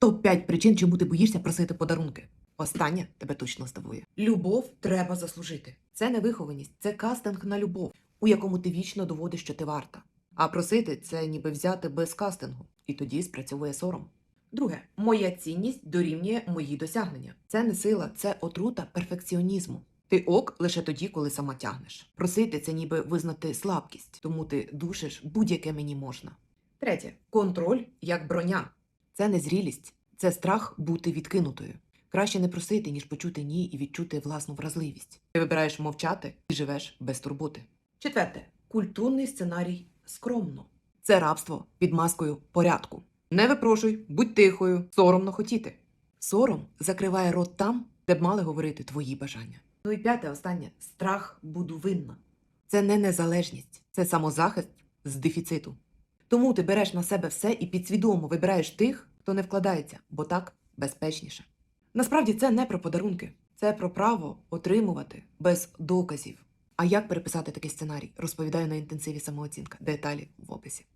Топ-5 причин, чому ти боїшся просити подарунки. Останнє тебе точно здивує. Любов треба заслужити. Це не вихованість, це кастинг на любов, у якому ти вічно доводиш, що ти варта. А просити це ніби взяти без кастингу, і тоді спрацьовує сором. Друге, моя цінність дорівнює мої досягнення. Це не сила, це отрута перфекціонізму. Ти ок лише тоді, коли сама тягнеш. Просити це ніби визнати слабкість, тому ти душиш будь-яке мені можна. Третє контроль як броня. Це не зрілість, це страх бути відкинутою. Краще не просити, ніж почути ні і відчути власну вразливість. Ти вибираєш мовчати і живеш без турботи. Четверте культурний сценарій скромно. Це рабство під маскою порядку. Не випрошуй, будь тихою, соромно хотіти. Сором закриває рот там, де б мали говорити твої бажання. Ну і п'яте, останнє страх буду винна. Це не незалежність, це самозахист з дефіциту. Тому ти береш на себе все і підсвідомо вибираєш тих, хто не вкладається, бо так безпечніше. Насправді це не про подарунки, це про право отримувати без доказів. А як переписати такий сценарій? Розповідаю на інтенсиві самооцінка. Деталі в описі.